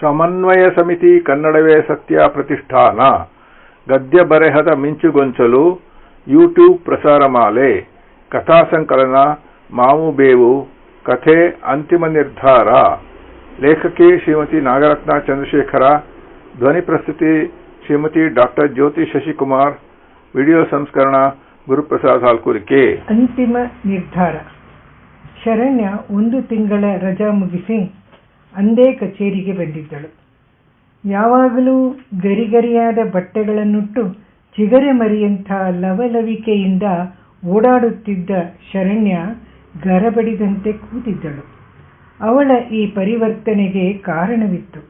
ಸಮನ್ವಯ ಸಮಿತಿ ಕನ್ನಡವೇ ಸತ್ಯ ಪ್ರತಿಷ್ಠಾನ. ಗದ್ಯ ಬರೆಹದ ಮಿಂಚುಗೊಂಚಲು, ಯೂಟ್ಯೂಬ್ ಪ್ರಸಾರಮಾಲೆ ಕಥಾಸಂಕಲನ ಮಾವು ಬೇವು, ಕಥೆ ಅಂತಿಮ ನಿರ್ಧಾರ. ಲೇಖಕಿ ಶ್ರೀಮತಿ ನಾಗರತ್ನ ಚಂದ್ರಶೇಖರ, ಧ್ವನಿ ಪ್ರಸ್ತುತಿ ಶ್ರೀಮತಿ ಡಾಕ್ಟರ್ ಜ್ಯೋತಿ ಶಶಿಕುಮಾರ್, ವಿಡಿಯೋ ಸಂಸ್ಕರಣ ಗುರುಪ್ರಸಾದ್ ಹಾಲ್ಕುರಿಕೆ. ಅಂತಿಮ ನಿರ್ಧಾರ. ಶರಣ್ಯ ಒಂದು ತಿಂಗಳ ರಜಾ ಮುಗಿಸಿ ಅಂದೇ ಕಚೇರಿಗೆ ಬಂದಿದ್ದಳು. ಯಾವಾಗಲೂ ಗರಿಗರಿಯಾದ ಬಟ್ಟೆಗಳನ್ನುಟ್ಟು ಚಿಗರೆ ಮರಿಯಂಥ ಲವಲವಿಕೆಯಿಂದ ಓಡಾಡುತ್ತಿದ್ದ ಶರಣ್ಯ ಗರಬಡಿದಂತೆ ಕೂತಿದ್ದಳು. ಅವಳ ಈ ಪರಿವರ್ತನೆಗೆ ಕಾರಣವಿತ್ತು.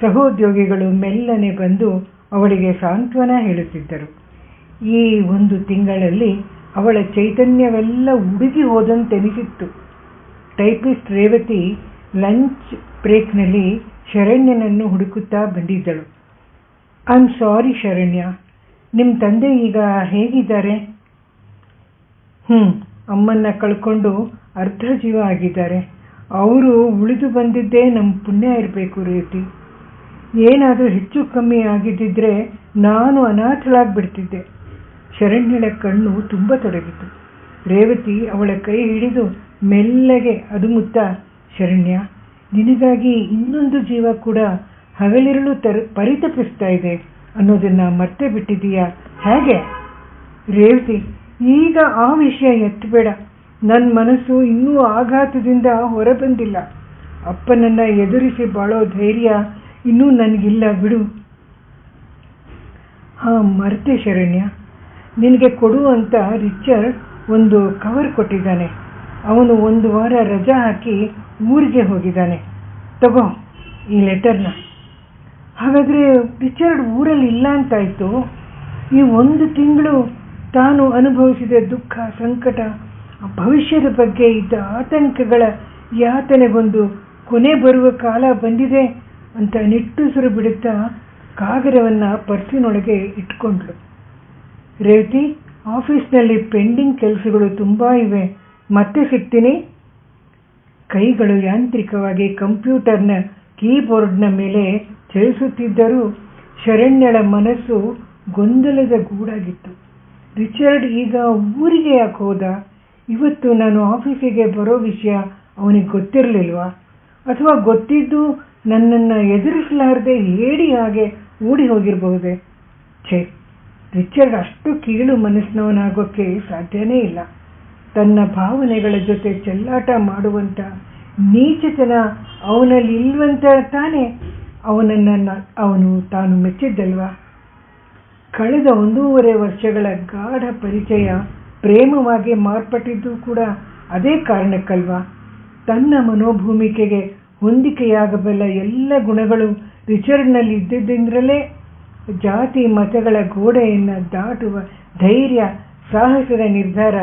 ಸಹೋದ್ಯೋಗಿಗಳು ಮೆಲ್ಲನೆ ಬಂದು ಅವಳಿಗೆ ಸಾಂತ್ವನ ಹೇಳುತ್ತಿದ್ದರು. ಈ ಒಂದು ತಿಂಗಳಲ್ಲಿ ಅವಳ ಚೈತನ್ಯವೆಲ್ಲ ಉಡುಗಿ ಹೋದಂತೆನಿಸಿತ್ತು. ಟೈಪಿಸ್ಟ್ ರೇವತಿ ಲಂಚ್ ಬ್ರೇಕ್ನಲ್ಲಿ ಶರಣ್ಯನನ್ನು ಹುಡುಕುತ್ತಾ ಬಂದಿದ್ದಳು. I am sorry Sharanya. ನಿಮ್ಮ ತಂದೆ ಈಗ ಹೇಗಿದ್ದಾರೆ? ಹ್ಞೂ ಅಮ್ಮನ್ನ ಕಳ್ಕೊಂಡು ಅರ್ಧ ಜೀವ ಆಗಿದ್ದಾರೆ. ಅವರು ಉಳಿದು ಬಂದಿದ್ದೇ ನಮ್ಮ ಪುಣ್ಯ ಇರಬೇಕು ರೇವತಿ. ಏನಾದರೂ ಹೆಚ್ಚು ಕಮ್ಮಿ ಆಗಿದ್ದಿದ್ರೆ ನಾನು ಅನಾಥಳಾಗ್ಬಿಡ್ತಿದ್ದೆ. ಶರಣ್ಯಳ ಕಣ್ಣು ತುಂಬ ತೊಡಗಿತು. ರೇವತಿ ಅವಳ ಕೈ ಹಿಡಿದು ಮೆಲ್ಲಗೆ ಅದುಮುತ್ತ ಶರಣ್ಯ, ನಿನಗಾಗಿ ಇನ್ನೊಂದು ಜೀವ ಕೂಡ ಹಗಲಿರುಳು ತರ, ಪರಿತಪಿಸ್ತಾ ಇದೆ ಅನ್ನೋದನ್ನ ಮತ್ತೆ ಬಿಟ್ಟಿದೀಯಾ ಹೇಗೆ? ರೇವತಿ, ಈಗ ಆ ವಿಷಯ ಎತ್ತಬೇಡ. ನನ್ನ ಮನಸ್ಸು ಇನ್ನೂ ಆಘಾತದಿಂದ ಹೊರಬಂದಿಲ್ಲ. ಅಪ್ಪನನ್ನ ಎದುರಿಸಿ ಬಾಳೋ ಧೈರ್ಯ ಇನ್ನೂ ನನಗಿಲ್ಲ, ಬಿಡು. ಹಾ ಮರ್ತೆ ಶರಣ್ಯ, ನಿನಗೆ ಕೊಡು ಅಂತ ರಿಚರ್ಡ್ ಒಂದು ಕವರ್ ಕೊಟ್ಟಿದ್ದಾನೆ. ಅವನು ಒಂದು ವಾರ ರಜಾ ಹಾಕಿ ಊರಿಗೆ ಹೋಗಿದ್ದಾನೆ. ತಗೋ, ಈ ಲೆಟರ್ನ ಹಾಗಾದರೆ ರಿಚರ್ಡ್ ಊರಲ್ಲಿ ಇಲ್ಲ ಅಂತಾಯಿತು ಈ ಒಂದು ತಿಂಗಳು ತಾನು ಅನುಭವಿಸಿದ ದುಃಖ, ಸಂಕಟ, ಭವಿಷ್ಯದ ಬಗ್ಗೆ ಇದ್ದ ಆತಂಕಗಳ ಯಾತನೆಗೊಂದು ಕೊನೆ ಬರುವ ಕಾಲ ಬಂದಿದೆ ಅಂತ ನಿಟ್ಟುಸಿರು ಬಿಡುತ್ತಾ ಕಾಗರವನ್ನು ಪರ್ಸಿನೊಳಗೆ ಇಟ್ಕೊಂಡ್ಳು. ರೇವತಿ, ಆಫೀಸ್ನಲ್ಲಿ ಪೆಂಡಿಂಗ್ ಕೆಲಸಗಳು ತುಂಬ ಇವೆ. ಮತ್ತೆ ಸಿಗ್ತೀನಿ. ಕೈಗಳು ಯಾಂತ್ರಿಕವಾಗಿ ಕಂಪ್ಯೂಟರ್ನ ಕೀಬೋರ್ಡ್ನ ಮೇಲೆ ಚಲಿಸುತ್ತಿದ್ದರೂ ಶರಣ್ಯಳ ಮನಸ್ಸು ಗೊಂದಲದ ಗೂಡಾಗಿತ್ತು. ರಿಚರ್ಡ್ ಈಗ ಊರಿಗೆ ಯಾಕೆ ಹೋದ? ಇವತ್ತು ನಾನು ಆಫೀಸಿಗೆ ಬರೋ ವಿಷಯ ಅವನಿಗೆ ಗೊತ್ತಿರಲಿಲ್ವಾ? ಅಥವಾ ಗೊತ್ತಿದ್ದು ನನ್ನನ್ನು ಎದುರಿಸಲಾರದೆ ಹೇಳಿ ಹಾಗೆ ಓಡಿ ಹೋಗಿರಬಹುದೇ? ಛೇ, ರಿಚರ್ಡ್ ಅಷ್ಟು ಕೀಳು ಮನಸ್ಸಿನವನಾಗೋಕ್ಕೆ ಸಾಧ್ಯನೇ ಇಲ್ಲ. ತನ್ನ ಭಾವನೆಗಳ ಜೊತೆ ಚೆಲ್ಲಾಟ ಮಾಡುವಂಥ ನೀಚತನ ಅವನಲ್ಲಿ ಇಲ್ವಂತ ತಾನೇ ಅವನನ್ನು ಅವನು ತಾನು ಮೆಚ್ಚಿದ್ದಲ್ವಾ? ಕಳೆದ ಒಂದೂವರೆ ವರ್ಷಗಳ ಗಾಢ ಪರಿಚಯ ಪ್ರೇಮವಾಗಿ ಮಾರ್ಪಟ್ಟಿದ್ದು ಕೂಡ ಅದೇ ಕಾರಣಕ್ಕಲ್ವಾ? ತನ್ನ ಮನೋಭೂಮಿಕೆಗೆ ಹೊಂದಿಕೆಯಾಗಬಲ್ಲ ಎಲ್ಲ ಗುಣಗಳು ರಿಚರ್ಡ್ನಲ್ಲಿ ಇದ್ದಿದ್ದರಿಂದಲೇ ಜಾತಿ ಮತಗಳ ಗೋಡೆಯನ್ನು ದಾಟುವ ಧೈರ್ಯ ಸಾಹಸದ ನಿರ್ಧಾರ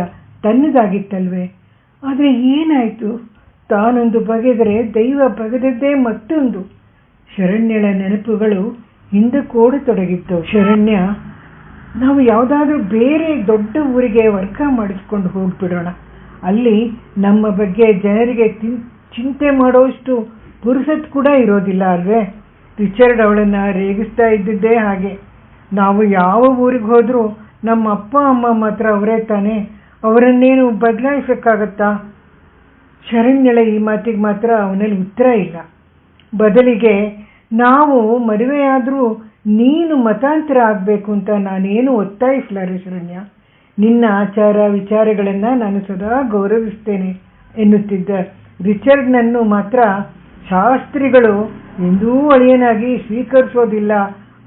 ತನ್ನದಾಗಿತ್ತಲ್ವೇ? ಆದರೆ ಏನಾಯಿತು? ತಾನೊಂದು ಬಗೆದರೆ ದೈವ ಬಗೆದದ್ದೇ ಮತ್ತೊಂದು. ಶರಣ್ಯಳ ನೆನಪುಗಳು ಹಿಂದಕ್ಕೋಡತೊಡಗಿತ್ತು ಶರಣ್ಯ, ನಾವು ಯಾವುದಾದ್ರೂ ಬೇರೆ ದೊಡ್ಡ ಊರಿಗೆ ವರ್ಕ ಮಾಡಿಸ್ಕೊಂಡು ಹೋಗ್ಬಿಡೋಣ. ಅಲ್ಲಿ ನಮ್ಮ ಬಗ್ಗೆ ಜನರಿಗೆ ಚಿಂತೆ ಮಾಡೋಷ್ಟು ಪುರುಸತ್ ಕೂಡ ಇರೋದಿಲ್ಲ ಅಲ್ವೇ? ರಿಚರ್ಡ್ ಅವಳನ್ನು ರೇಗಿಸ್ತಾ ಇದ್ದಿದ್ದೇ ಹಾಗೆ. ನಾವು ಯಾವ ಊರಿಗೆ ಹೋದರೂ ನಮ್ಮ ಅಪ್ಪ, ಅಮ್ಮ ಮಾತ್ರ ಅವರೇ ತಾನೇ. ಅವರನ್ನೇನು ಬದಲಾಯಿಸೋಕ್ಕಾಗತ್ತಾ? ಶರಣ್ಯಳ ಈ ಮಾತಿಗೆ ಮಾತ್ರ ಅವನಲ್ಲಿ ಉತ್ತರ ಇಲ್ಲ. ಬದಲಿಗೆ, ನಾವು ಮದುವೆಯಾದರೂ ನೀನು ಮತಾಂತರ ಆಗಬೇಕು ಅಂತ ನಾನೇನು ಒತ್ತಾಯಿಸಲಾರೆ ಶರಣ್ಯ? ನಿನ್ನ ಆಚಾರ ವಿಚಾರಗಳನ್ನು ನಾನು ಸದಾ ಗೌರವಿಸ್ತೇನೆ ಎನ್ನುತ್ತಿದ್ದ ರಿಚರ್ಡ್ನನ್ನು ಮಾತ್ರ ಶಾಸ್ತ್ರಿಗಳು ಎಂದೂ ಅಳಿಯನಾಗಿ ಸ್ವೀಕರಿಸೋದಿಲ್ಲ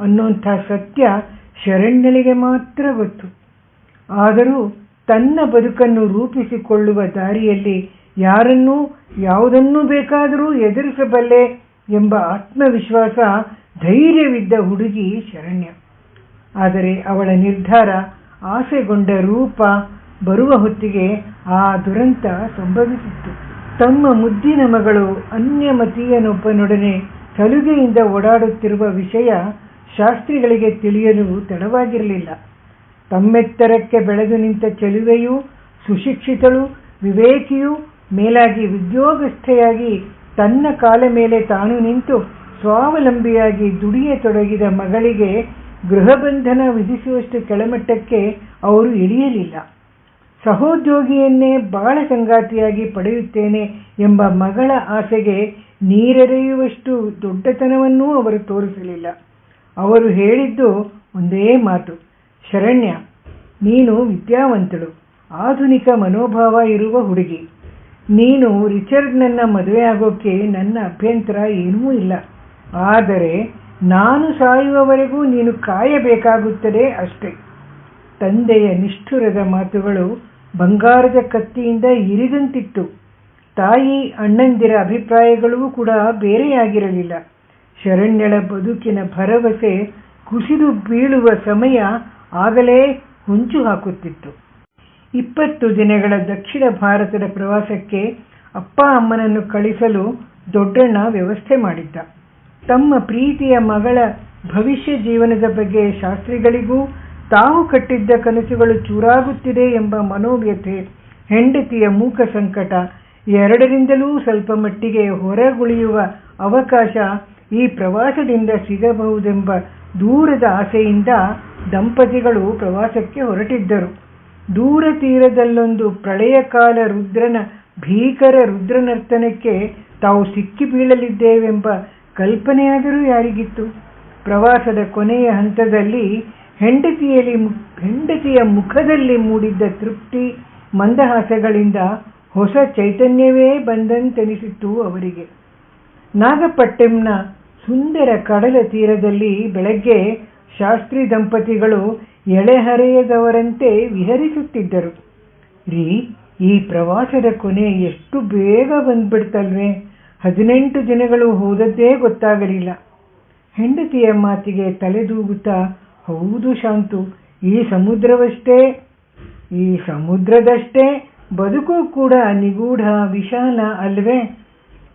ಅನ್ನೋಂಥ ಸತ್ಯ ಶರಣ್ಯಳಿಗೆ ಮಾತ್ರ ಗೊತ್ತು. ಆದರೂ ತನ್ನ ಬದುಕನ್ನು ರೂಪಿಸಿಕೊಳ್ಳುವ ದಾರಿಯಲ್ಲಿ ಯಾರನ್ನೂ, ಯಾವುದನ್ನೂ ಬೇಕಾದರೂ ಎದುರಿಸಬಲ್ಲೆ ಎಂಬ ಆತ್ಮವಿಶ್ವಾಸ ಧೈರ್ಯವಿದ್ದ ಹುಡುಗಿ ಶರಣ್ಯ. ಆದರೆ ಅವಳ ನಿರ್ಧಾರ ಆಸೆಗೊಂಡ ರೂಪ ಬರುವ ಹೊತ್ತಿಗೆ ಆ ದುರಂತ ಸಂಭವಿಸಿತ್ತು. ತಮ್ಮ ಮುದ್ದಿನ ಮಗಳು ಅನ್ಯಮತೀಯನೊಬ್ಬನೊಡನೆ ಸಲುಗೆಯಿಂದ ಓಡಾಡುತ್ತಿರುವ ವಿಷಯ ಶಾಸ್ತ್ರಿಗಳಿಗೆ ತಿಳಿಯಲು ತಡವಾಗಿರಲಿಲ್ಲ. ತಮ್ಮೆತ್ತರಕ್ಕೆ ಬೆಳೆದು ನಿಂತ ಚೆಲುವೆಯೂ, ಸುಶಿಕ್ಷಿತಳು, ವಿವೇಕಿಯೂ, ಮೇಲಾಗಿ ಉದ್ಯೋಗಸ್ಥೆಯಾಗಿ ತನ್ನ ಕಾಲ ಮೇಲೆ ತಾನು ನಿಂತು ಸ್ವಾವಲಂಬಿಯಾಗಿ ದುಡಿಯತೊಡಗಿದ ಮಗಳಿಗೆ ಗೃಹಬಂಧನ ವಿಧಿಸುವಷ್ಟು ಕೆಳಮಟ್ಟಕ್ಕೆ ಅವರು ಇಳಿಯಲಿಲ್ಲ. ಸಹೋದ್ಯೋಗಿಯನ್ನೇ ಬಾಳ ಸಂಗಾತಿಯಾಗಿ ಪಡೆಯುತ್ತೇನೆ ಎಂಬ ಮಗಳ ಆಸೆಗೆ ನೀರೆರೆಯುವಷ್ಟು ದೊಡ್ಡತನವನ್ನೂ ಅವರು ತೋರಿಸಲಿಲ್ಲ. ಅವರು ಹೇಳಿದ್ದು ಒಂದೇ ಮಾತು ಶರಣ್ಯ, ನೀನು ವಿದ್ಯಾವಂತಳು, ಆಧುನಿಕ ಮನೋಭಾವ ಇರುವ ಹುಡುಗಿ. ನೀನು ರಿಚರ್ಡ್ನನ್ನ ಮದುವೆಯಾಗೋಕ್ಕೆ ನನ್ನ ಅಭ್ಯಂತರ ಏನೂ ಇಲ್ಲ. ಆದರೆ ನಾನು ಸಾಯುವವರೆಗೂ ನೀನು ಕಾಯಬೇಕಾಗುತ್ತದೆ ಅಷ್ಟೇ. ತಂದೆಯ ನಿಷ್ಠುರದ ಮಾತುಗಳು ಬಂಗಾರದ ಕತ್ತಿಯಿಂದ ಇರಿದಂತಿತ್ತು. ತಾಯಿ ಅಣ್ಣಂದಿರ ಅಭಿಪ್ರಾಯಗಳೂ ಕೂಡ ಬೇರೆಯಾಗಿರಲಿಲ್ಲ. ಶರಣ್ಯಳ ಬದುಕಿನ ಭರವಸೆ ಕುಸಿದು ಬೀಳುವ ಸಮಯ ಆಗಲೇ ಹೊಂಚು ಹಾಕುತ್ತಿತ್ತು. ಇಪ್ಪತ್ತು ದಿನಗಳ ದಕ್ಷಿಣ ಭಾರತದ ಪ್ರವಾಸಕ್ಕೆ ಅಪ್ಪ ಅಮ್ಮನನ್ನು ಕಳಿಸಲು ದೊಡ್ಡಣ್ಣ ವ್ಯವಸ್ಥೆ ಮಾಡಿದ್ದ. ತಮ್ಮ ಪ್ರೀತಿಯ ಮಗಳ ಭವಿಷ್ಯ ಜೀವನದ ಬಗ್ಗೆ ಶಾಸ್ತ್ರಿಗಳಿಗೂ ತಾವು ಕಟ್ಟಿದ್ದ ಕನಸುಗಳು ಚೂರಾಗುತ್ತಿದೆ ಎಂಬ ಮನೋವ್ಯಥೆ ಹೆಂಡತಿಯ ಮೂಕ ಸಂಕಟ ಎರಡರಿಂದಲೂ ಸ್ವಲ್ಪ ಮಟ್ಟಿಗೆ ಹೊರಗುಳಿಯುವ ಅವಕಾಶ ಈ ಪ್ರವಾಸದಿಂದ ಸಿಗಬಹುದೆಂಬ ದೂರದ ಆಸೆಯಿಂದ ದಂಪತಿಗಳು ಪ್ರವಾಸಕ್ಕೆ ಹೊರಟಿದ್ದರು. ದೂರ ತೀರದಲ್ಲೊಂದು ಪ್ರಳಯಕಾಲ ರುದ್ರನ, ಭೀಕರ ರುದ್ರನರ್ತನಕ್ಕೆ ತಾವು ಸಿಕ್ಕಿ ಬೀಳಲಿದ್ದೇವೆಂಬ ಕಲ್ಪನೆಯಾದರೂ ಯಾರಿಗಿತ್ತು. ಪ್ರವಾಸದ ಕೊನೆಯ ಹಂತದಲ್ಲಿ ಹೆಂಡತಿಯಲ್ಲಿ ಹೆಂಡತಿಯ ಮುಖದಲ್ಲಿ ಮೂಡಿದ್ದ ತೃಪ್ತಿ, ಮಂದಹಾಸಗಳಿಂದ ಹೊಸ ಚೈತನ್ಯವೇ ಬಂದಂತೆನಿಸಿತ್ತು ಅವರಿಗೆ. ನಾಗಪಟ್ಟಂನ ಸುಂದರ ಕಡಲ ತೀರದಲ್ಲಿ ಬೆಳಗ್ಗೆ ಶಾಸ್ತ್ರಿ ದಂಪತಿಗಳು ಎಳೆಹರೆಯದವರಂತೆ ವಿಹರಿಸುತ್ತಿದ್ದರು. ರೀ, ಈ ಪ್ರವಾಸದ ಕೊನೆ ಎಷ್ಟು ಬೇಗ ಬಂದ್ಬಿಡ್ತಲ್ವೇ? ಹದಿನೆಂಟು ದಿನಗಳು ಹೋದದ್ದೇ ಗೊತ್ತಾಗಲಿಲ್ಲ. ಹೆಂಡತಿಯ ಮಾತಿಗೆ ತಲೆದೂಗುತ್ತಾ, ಹೌದು ಶಾಂತು, ಈ ಸಮುದ್ರವಷ್ಟೇ, ಈ ಸಮುದ್ರದಷ್ಟೇ, ಬದುಕು ಕೂಡ ನಿಗೂಢ ವಿಶಾಲ ಅಲ್ವೇ?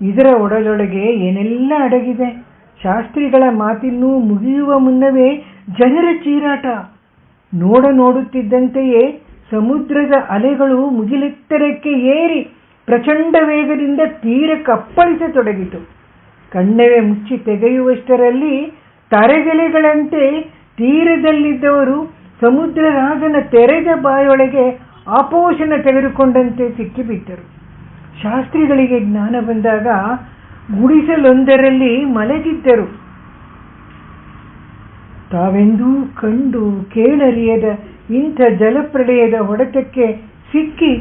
ಇದರ ಒಡಲೊಳಗೆ ಏನೆಲ್ಲ ಅಡಗಿದೆ? ಶಾಸ್ತ್ರಿಗಳ ಮಾತಿನ್ನೂ ಮುಗಿಯುವ ಮುನ್ನವೇ ಜನರ ಚೀರಾಟ. ನೋಡ ನೋಡುತ್ತಿದ್ದಂತೆಯೇ ಸಮುದ್ರದ ಅಲೆಗಳು ಮುಗಿಲೆತ್ತರಕ್ಕೆ ಏರಿ ಪ್ರಚಂಡ ವೇಗದಿಂದ ತೀರ ಕಪ್ಪಳಿಸತೊಡಗಿತು ಕಣ್ಣವೆ ಮುಚ್ಚಿ ತೆಗೆಯುವಷ್ಟರಲ್ಲಿ ತರೆಗೆಲೆಗಳಂತೆ ತೀರದಲ್ಲಿದ್ದವರು ಸಮುದ್ರ ರಾಜನ ತೆರೆದ ಬಾಯೊಳಗೆ ಆಪೋಷಣ ತೆಗೆದುಕೊಂಡಂತೆ ಸಿಕ್ಕಿಬಿಟ್ಟರು. ಶಾಸ್ತ್ರಿಗಳಿಗೆ ಜ್ಞಾನ ಬಂದಾಗ ಗುಡಿಸಲೊಂದರಲ್ಲಿ ಮಲಗಿದ್ದರು. ತಾವೆಂದೂ ಕಂಡು ಕೇಳರಿಯದ ಇಂಥ ಜಲಪ್ರಳಯದ ಹೊಡೆತಕ್ಕೆ ಸಿಕ್ಕಿ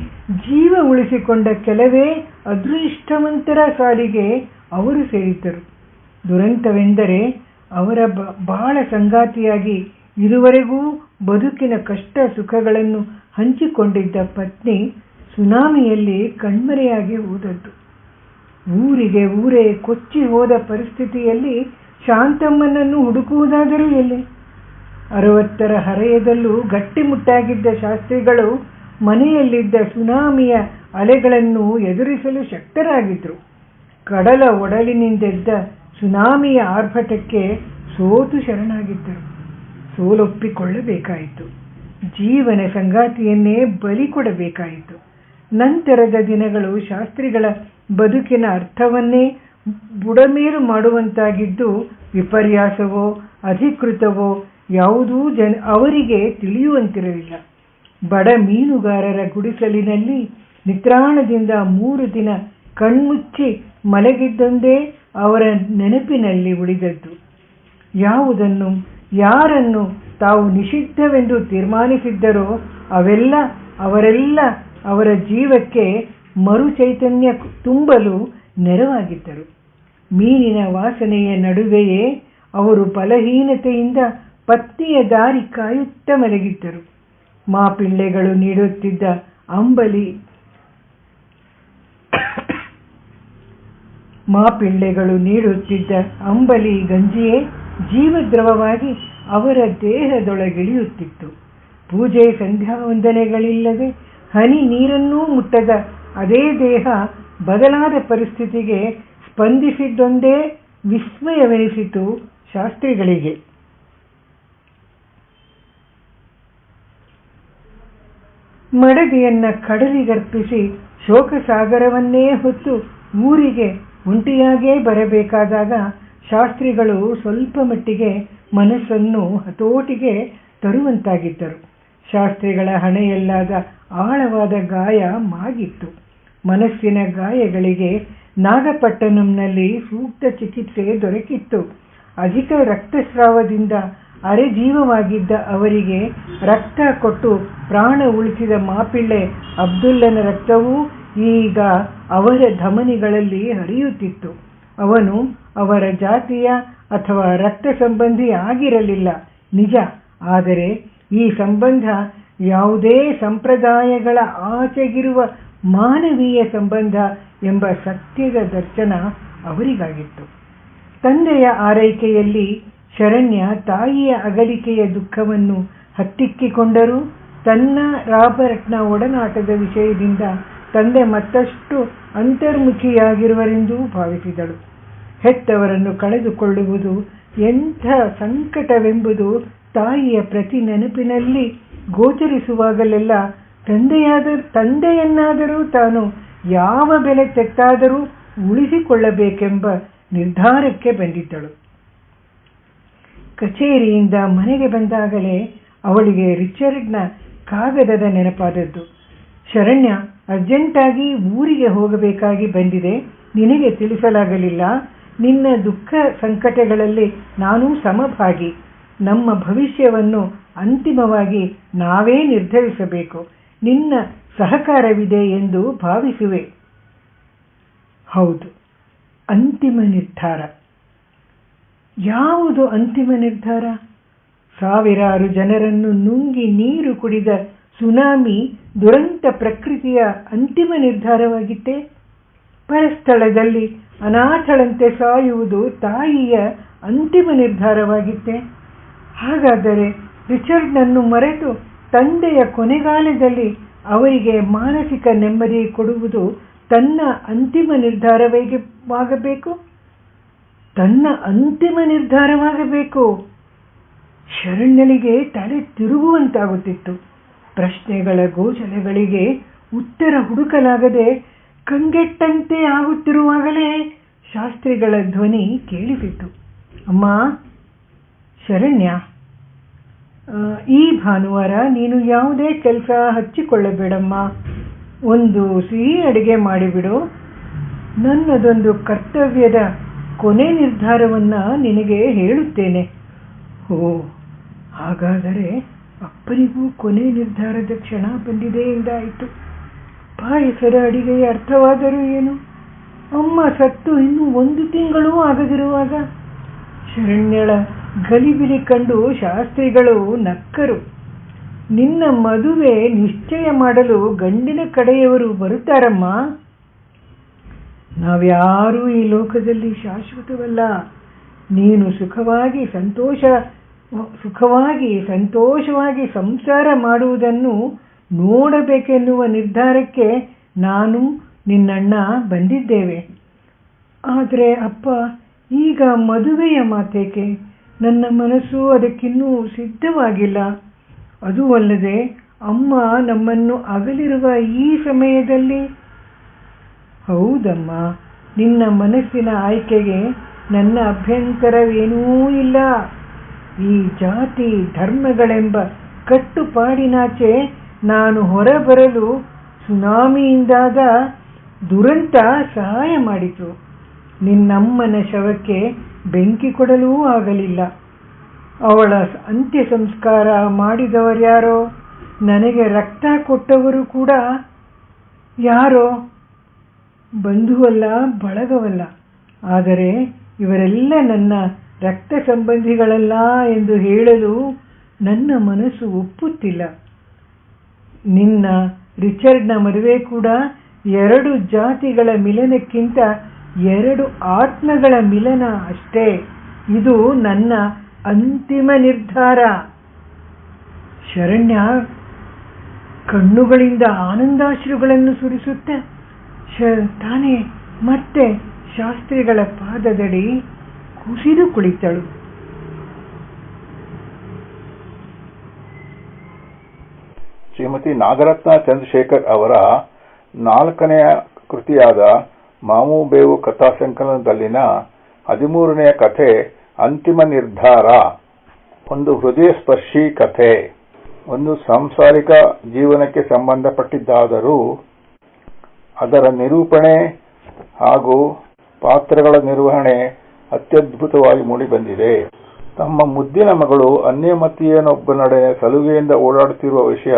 ಜೀವ ಉಳಿಸಿಕೊಂಡ ಕೆಲವೇ ಅದೃಷ್ಟವಂತರ ಸಾಲಿಗೆ ಅವರು ಸೇರಿದ್ದರು. ದುರಂತವೆಂದರೆ ಅವರ ಬಾಳ ಸಂಗಾತಿಯಾಗಿ ಇದುವರೆಗೂ ಬದುಕಿನ ಕಷ್ಟ ಸುಖಗಳನ್ನು ಹಂಚಿಕೊಂಡಿದ್ದ ಪತ್ನಿ ಸುನಾಮಿಯಲ್ಲಿ ಕಣ್ಮರೆಯಾಗಿ ಹೋದದ್ದು. ಊರಿಗೆ ಊರೇ ಕೊಚ್ಚಿ ಹೋದ ಪರಿಸ್ಥಿತಿಯಲ್ಲಿ ಶಾಂತಮ್ಮನನ್ನು ಹುಡುಕುವುದಾದರೂ ಎಲ್ಲಿ? ಅರವತ್ತರ ಹರೆಯದಲ್ಲೂ ಗಟ್ಟಿಮುಟ್ಟಾಗಿದ್ದ ಶಾಸ್ತ್ರಿಗಳು ಮನೆಯಲ್ಲಿದ್ದ ಸುನಾಮಿಯ ಅಲೆಗಳನ್ನು ಎದುರಿಸಲು ಶಕ್ತರಾಗಿದ್ದರು ಕಡಲ ಒಡಲಿನಿಂದೆದ್ದ ಸುನಾಮಿಯ ಆರ್ಭಟಕ್ಕೆ ಸೋತು ಶರಣಾಗಿದ್ದರು. ಸೋಲೊಪ್ಪಿಕೊಳ್ಳಬೇಕಾಯಿತು. ಜೀವನ ಸಂಗಾತಿಯನ್ನೇ ಬಲಿ ಕೊಡಬೇಕಾಯಿತು. ನಂತರದ ದಿನಗಳು ಶಾಸ್ತ್ರಿಗಳ ಬದುಕಿನ ಅರ್ಥವನ್ನೇ ಬುಡಮೇರು ಮಾಡುವಂತಾಗಿದ್ದು ವಿಪರ್ಯಾಸವೋ, ಅಧಿಕೃತವೋ ಯಾವುದೂ ಜನ, ಅವರಿಗೆ ತಿಳಿಯುವಂತಿರಲಿಲ್ಲ. ಬಡ ಮೀನುಗಾರರ ಗುಡಿಸಲಿನಲ್ಲಿ ನಿತ್ರಾಣದಿಂದ ಮೂರು ದಿನ ಕಣ್ಮುಚ್ಚಿ ಮಲಗಿದ್ದೊಂದೇ ಅವರ ನೆನಪಿನಲ್ಲಿ ಉಳಿದದ್ದು. ಯಾವುದನ್ನು, ಯಾರನ್ನು ತಾವು ನಿಷಿದ್ಧವೆಂದು ತೀರ್ಮಾನಿಸಿದ್ದರೋ ಅವೆಲ್ಲ ಅವರೆಲ್ಲ ಅವರ ಜೀವಕ್ಕೆ ಮರು ಚೈತನ್ಯ ತುಂಬಲು ನೆರವಾಗಿದ್ದರು. ಮೀನಿನ ವಾಸನೆಯ ನಡುವೆಯೇ ಅವರು ಬಲಹೀನತೆಯಿಂದ ಪತ್ನಿಯ ದಾರಿ ಕಾಯುತ್ತ ಮಲಗಿದ್ದರು. ಮಾಪಿಳ್ಳೆಗಳು ನೀಡುತ್ತಿದ್ದ ಅಂಬಲಿ ಮಾಪಿಳ್ಳೆಗಳು ನೀಡುತ್ತಿದ್ದ ಅಂಬಲಿ ಗಂಜಿಯೇ ಜೀವದ್ರವವಾಗಿ ಅವರ ದೇಹದೊಳಗಿಳಿಯುತ್ತಿತ್ತು. ಪೂಜೆ ಸಂಧ್ಯಾ ವಂದನೆಗಳಿಲ್ಲದೆ ಹನಿ ನೀರನ್ನೂ ಮುಟ್ಟದ ಅದೇ ದೇಹ ಬದಲಾದ ಪರಿಸ್ಥಿತಿಗೆ ಸ್ಪಂದಿಸಿದ್ದೊಂದೇ ವಿಸ್ಮಯವೆನಿಸಿತು ಶಾಸ್ತ್ರಿಗಳಿಗೆ. ಮಡದಿಯನ್ನ ಕಡಲಿಗರ್ಪಿಸಿ ಶೋಕಸಾಗರವನ್ನೇ ಹೊತ್ತು ಊರಿಗೆ ಒಂಟಿಯಾಗೇ ಬರಬೇಕಾದಾಗ ಶಾಸ್ತ್ರಿಗಳು ಸ್ವಲ್ಪ ಮಟ್ಟಿಗೆ ಮನಸ್ಸನ್ನು ಹತೋಟಿಗೆ ತರುವಂತಾಗಿದ್ದರು. ಶಾಸ್ತ್ರಿಗಳ ಹಣೆಯಲ್ಲಾದ ಆಳವಾದ ಗಾಯ ಮಾಗಿತ್ತು. ಮನಸ್ಸಿನ ಗಾಯಗಳಿಗೆ ನಾಗಪಟ್ಟಣಂನಲ್ಲಿ ಸೂಕ್ತ ಚಿಕಿತ್ಸೆ ದೊರಕಿತ್ತು. ಅಧಿಕ ರಕ್ತಸ್ರಾವದಿಂದ ಅರೆಜೀವವಾಗಿದ್ದ ಅವರಿಗೆ ರಕ್ತ ಕೊಟ್ಟು ಪ್ರಾಣ ಉಳಿಸಿದ ಮಾಪಿಳ್ಳೆ ಅಬ್ದುಲ್ಲನ ರಕ್ತವೂ ಈಗ ಅವರ ಧಮನಿಗಳಲ್ಲಿ ಹರಿಯುತ್ತಿತ್ತು. ಅವನು ಅವರ ಜಾತಿಯ ಅಥವಾ ರಕ್ತ ಸಂಬಂಧಿ ಆಗಿರಲಿಲ್ಲ, ನಿಜ. ಆದರೆ ಈ ಸಂಬಂಧ ಯಾವುದೇ ಸಂಪ್ರದಾಯಗಳ ಆಚೆಗಿರುವ ಮಾನವೀಯ ಸಂಬಂಧ ಎಂಬ ಸತ್ಯದ ದರ್ಶನ ಅವರಿಗಾಗಿತ್ತು. ತಂದೆಯ ಆರೈಕೆಯಲ್ಲಿ ಶರಣ್ಯ ತಾಯಿಯ ಅಗಲಿಕೆಯ ದುಃಖವನ್ನು ಹತ್ತಿಕ್ಕಿಕೊಂಡರೂ ತನ್ನ ರಾಬರ್ಟ್ನ ಒಡನಾಟದ ವಿಷಯದಿಂದ ತಂದೆ ಮತ್ತಷ್ಟು ಅಂತರ್ಮುಖಿಯಾಗಿರುವರೆಂದೂ ಭಾವಿಸಿದಳು. ಹೆತ್ತವರನ್ನು ಕಳೆದುಕೊಳ್ಳುವುದು ಎಂಥ ಸಂಕಟವೆಂಬುದು ತಾಯಿಯ ಪ್ರತಿ ನೆನಪಿನಲ್ಲಿ ಗೋಚರಿಸುವಾಗಲೆಲ್ಲ ತಂದೆಯಾದ, ತಂದೆಯನ್ನಾದರೂ ತಾನು ಯಾವ ಬೆಲೆ ತೆತ್ತಾದರೂ ಉಳಿಸಿಕೊಳ್ಳಬೇಕೆಂಬ ನಿರ್ಧಾರಕ್ಕೆ ಬಂದಿದ್ದಳು. ಕಚೇರಿಯಿಂದ ಮನೆಗೆ ಬಂದಾಗಲೇ ಅವಳಿಗೆ ರಿಚರ್ಡ್ನ ಕಾಗದದ ನೆನಪಾದದ್ದು. ಶರಣ್ಯ ಅರ್ಜೆಂಟಾಗಿ ಊರಿಗೆ ಹೋಗಬೇಕಾಗಿ ಬಂದಿದೆ. ನಿನಗೆ ತಿಳಿಸಲಾಗಲಿಲ್ಲ. ನಿನ್ನ ದುಃಖ ಸಂಕಟಗಳಲ್ಲಿ ನಾನೂ ಸಮಭಾಗಿ. ನಮ್ಮ ಭವಿಷ್ಯವನ್ನು ಅಂತಿಮವಾಗಿ ನಾವೇ ನಿರ್ಧರಿಸಬೇಕು. ನಿನ್ನ ಸಹಕಾರವಿದೆ ಎಂದು ಭಾವಿಸುವೆ. ಹೌದು, ಅಂತಿಮ ನಿರ್ಧಾರ. ಯಾವುದು ಅಂತಿಮ ನಿರ್ಧಾರ? ಸಾವಿರಾರು ಜನರನ್ನು ನುಂಗಿ ನೀರು ಕುಡಿದ ಸುನಾಮಿ ದುರಂತ ಪ್ರಕೃತಿಯ ಅಂತಿಮ ನಿರ್ಧಾರವಾಗಿತ್ತೆ. ಪರಸ್ಥಳದಲ್ಲಿ ಅನಾಥಳಂತೆ ಸಾಯುವುದು ತಾಯಿಯ ಅಂತಿಮ ನಿರ್ಧಾರವಾಗಿತ್ತೆ. ಹಾಗಾದರೆ ರಿಚರ್ಡ್ನನ್ನು ಮರೆತು ತಂದೆಯ ಕೊನೆಗಾಲದಲ್ಲಿ ಅವರಿಗೆ ಮಾನಸಿಕ ನೆಮ್ಮದಿ ಕೊಡುವುದು ತನ್ನ ಅಂತಿಮ ನಿರ್ಧಾರವಾಗಬೇಕು? ತನ್ನ ಅಂತಿಮ ನಿರ್ಧಾರವಾಗಬೇಕು? ಶರಣ್ಯನಿಗೆ ತಲೆ ತಿರುಗುವಂತಾಗುತ್ತಿತ್ತು. ಪ್ರಶ್ನೆಗಳ ಗೋಚಲೆಗಳಿಗೆ ಉತ್ತರ ಹುಡುಕಲಾಗದೆ ಕಂಗೆಟ್ಟಂತೆ ಆಗುತ್ತಿರುವಾಗಲೇ ಶಾಸ್ತ್ರಿಗಳ ಧ್ವನಿ ಕೇಳಿಸಿತು ಅಮ್ಮ, ಶರಣ್ಯ ಈ ಭಾನುವಾರ ನೀನು ಯಾವುದೇ ಕೆಲಸ ಹಚ್ಚಿಕೊಳ್ಳಬೇಡಮ್ಮ. ಒಂದು ಸಿಹಿ ಅಡುಗೆ ಮಾಡಿಬಿಡು. ನನ್ನದೊಂದು ಕರ್ತವ್ಯದ ಕೊನೆ ನಿರ್ಧಾರವನ್ನು ನಿನಗೆ ಹೇಳುತ್ತೇನೆ. ಓ, ಹಾಗಾದರೆ ಅಪ್ಪನಿಗೂ ಕೊನೆ ನಿರ್ಧಾರದ ಕ್ಷಣ ಬಂದಿದೆ ಎಂದಾಯಿತು. ಪಾಯಸದ ಅಡಿಗೆಯ ಅರ್ಥವಾದರೂ ಏನು? ಅಮ್ಮ ಸತ್ತು ಇನ್ನೂ ಒಂದು ತಿಂಗಳೂ ಆಗದಿರುವಾಗ? ಶರಣ್ಯಳ ಗಲಿಬಿಲಿ ಕಂಡು ಶಾಸ್ತ್ರಿಗಳು ನಕ್ಕರು. ನಿನ್ನ ಮದುವೆ ನಿಶ್ಚಯ ಮಾಡಲು ಗಂಡಿನ ಕಡೆಯವರು ಬರುತ್ತಾರಮ್ಮ? ನಾವ್ಯಾರೂ ಈ ಲೋಕದಲ್ಲಿ ಶಾಶ್ವತವಲ್ಲ. ನೀನು ಸುಖವಾಗಿ ಸಂತೋಷ, ಸುಖವಾಗಿ ಸಂತೋಷವಾಗಿ ಸಂಸಾರ ಮಾಡುವುದನ್ನು ನೋಡಬೇಕೆನ್ನುವ ನಿರ್ಧಾರಕ್ಕೆ ನಾನು ನಿನ್ನಣ್ಣ ಬಂದಿದ್ದೇವೆ. ಆದರೆ ಅಪ್ಪ, ಈಗ ಮದುವೆಯ ಮಾತೇಕೆ? ನನ್ನ ಮನಸ್ಸು ಅದಕ್ಕಿನ್ನೂ ಸಿದ್ಧವಾಗಿಲ್ಲ. ಅದೂ ಅಲ್ಲದೆ ಅಮ್ಮ ನಮ್ಮನ್ನು ಅಗಲಿರುವ ಈ ಸಮಯದಲ್ಲಿ, ಹೌದಮ್ಮ, ನಿನ್ನ ಮನಸ್ಸಿನ ಆಯ್ಕೆಗೆ ನನ್ನ ಅಭ್ಯಂತರವೇನೂ ಇಲ್ಲ. ಈ ಜಾತಿ ಧರ್ಮಗಳೆಂಬ ಕಟ್ಟುಪಾಡಿನಾಚೆ ನಾನು ಹೊರಬರಲು ಸುನಾಮಿಯಿಂದಾದ ದುರಂತ ಸಹಾಯ ಮಾಡಿತು. ನಿನ್ನಮ್ಮನ ಶವಕ್ಕೆ ಬೆಂಕಿ ಕೊಡಲೂ ಆಗಲಿಲ್ಲ. ಅವಳ ಅಂತ್ಯ ಸಂಸ್ಕಾರ ಮಾಡಿದವರ್ಯಾರೋ, ನನಗೆ ರಕ್ತ ಕೊಟ್ಟವರು ಕೂಡ ಯಾರೋ? ಬಂಧುವಲ್ಲ, ಬಳಗವಲ್ಲ. ಆದರೆ ಇವರೆಲ್ಲ ನನ್ನ ರಕ್ತ ಸಂಬಂಧಿಗಳಲ್ಲ ಎಂದು ಹೇಳಲು ನನ್ನ ಮನಸ್ಸು ಒಪ್ಪುತ್ತಿಲ್ಲ. ನಿನ್ನ ರಿಚರ್ಡ್ನ ಮದುವೆ ಕೂಡ ಎರಡು ಜಾತಿಗಳ ಮಿಲನಕ್ಕಿಂತ ಎರಡು ಆತ್ಮಗಳ ಮಿಲನ ಅಷ್ಟೇ. ಇದು ನನ್ನ ಅಂತಿಮ ನಿರ್ಧಾರ. ಶರಣ್ಯ ಕಣ್ಣುಗಳಿಂದ ಆನಂದಾಶ್ರುಗಳನ್ನು ಸುರಿಸುತ್ತೆ. ಶ, ತಾನೇ, ಮತ್ತೆ ಶಾಸ್ತ್ರಿಗಳ ಪಾದದಡಿ ಕುಸಿದು ಕುಳಿತಳು. ಶ್ರೀಮತಿ ನಾಗರತ್ನ ಚಂದ್ರಶೇಖರ್ ಅವರ ನಾಲ್ಕನೆಯ ಕೃತಿಯಾದ ಮಾಮು ಬೇವು ಕಥಾ ಸಂಕಲನದಲ್ಲಿನ ಹದಿಮೂರನೆಯ ಕಥೆ ಅಂತಿಮ ನಿರ್ಧಾರ. ಒಂದು ಹೃದಯ ಸ್ಪರ್ಶಿ ಕಥೆ. ಒಂದು ಸಾಂಸಾರಿಕ ಜೀವನಕ್ಕೆ ಸಂಬಂಧಪಟ್ಟಿದ್ದಾದರೂ ಅದರ ನಿರೂಪಣೆ ಹಾಗೂ ಪಾತ್ರಗಳ ನಿರ್ವಹಣೆ ಅತ್ಯದ್ಭುತವಾಗಿ ಮೂಡಿಬಂದಿದೆ. ತಮ್ಮ ಮುದ್ದಿನ ಮಗಳು ಅನ್ಯಮತೀಯನೊಬ್ಬನೊಡನೆ ಸಲುಗೆಯಿಂದ ಓಡಾಡುತ್ತಿರುವ ವಿಷಯ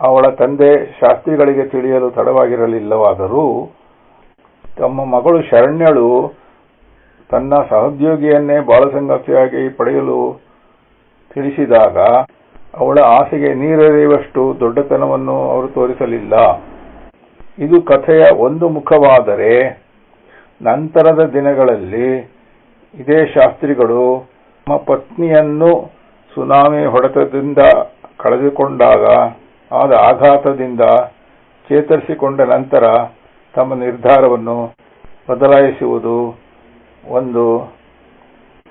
ಅವಳ ತಂದೆ ಶಾಸ್ತ್ರಿಗಳಿಗೆ ತಿಳಿಯಲು ತಡವಾಗಿರಲಿಲ್ಲವಾದರೂ ತಮ್ಮ ಮಗಳು ಶರಣ್ಯಳು ತನ್ನ ಸಹೋದ್ಯೋಗಿಯನ್ನೇ ಬಾಳಸಂಗಾತಿಯಾಗಿ ಪಡೆಯಲು ತಿಳಿಸಿದಾಗ ಅವಳ ಆಸೆಗೆ ನೀರೆರೆಯುವಷ್ಟು ದೊಡ್ಡತನವನ್ನು ಅವರು ತೋರಿಸಲಿಲ್ಲ. ಇದು ಕಥೆಯ ಒಂದು ಮುಖವಾದರೆ ನಂತರದ ದಿನಗಳಲ್ಲಿ ಇದೇ ಶಾಸ್ತ್ರಿಗಳು ತಮ್ಮ ಪತ್ನಿಯನ್ನು ಸುನಾಮಿ ಹೊಡೆತದಿಂದ ಕಳೆದುಕೊಂಡಾಗ ಆದ ಆಘಾತದಿಂದ ಚೇತರಿಸಿಕೊಂಡ ನಂತರ ತಮ್ಮ ನಿರ್ಧಾರವನ್ನು ಬದಲಾಯಿಸುವುದು ಒಂದು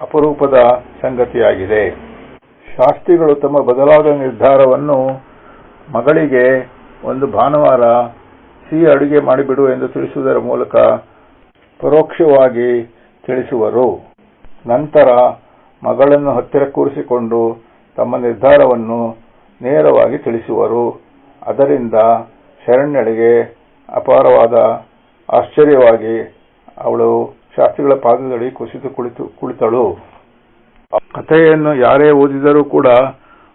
ಅಪರೂಪದ ಸಂಗತಿಯಾಗಿದೆ. ಶಾಸ್ತ್ರಿಗಳು ತಮ್ಮ ಬದಲಾದ ನಿರ್ಧಾರವನ್ನು ಮಗಳಿಗೆ ಒಂದು ಭಾನುವಾರ ಸಿಹಿ ಅಡುಗೆ ಮಾಡಿಬಿಡು ಎಂದು ತಿಳಿಸುವುದರ ಮೂಲಕ ಪರೋಕ್ಷವಾಗಿ ತಿಳಿಸುವರು. ನಂತರ ಮಗಳನ್ನು ಹತ್ತಿರ ಕೂರಿಸಿಕೊಂಡು ತಮ್ಮ ನಿರ್ಧಾರವನ್ನು ನೇರವಾಗಿ ತಿಳಿಸುವರು. ಅದರಿಂದ ಶರಣ್ಯಳಿಗೆ ಅಪಾರವಾದ ಆಶ್ಚರ್ಯವಾಗಿ ಅವಳು ಶಾಸ್ತ್ರಿಗಳ ಪಾದದಡಿ ಕುಸಿತು ಕುಳಿತು, ಕುಳಿತಳು. ಕಥೆಯನ್ನು ಯಾರೇ ಓದಿದರೂ ಕೂಡ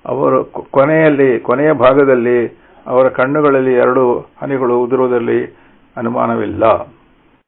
ಅವರು ಕೊನೆಯಲ್ಲಿ, ಕೊನೆಯ ಭಾಗದಲ್ಲಿ ಅವರ ಕಣ್ಣುಗಳಲ್ಲಿ ಎರಡು ಹನಿಗಳು ಉದುರುವುದರಲ್ಲಿ ಅನುಮಾನವಿಲ್ಲ.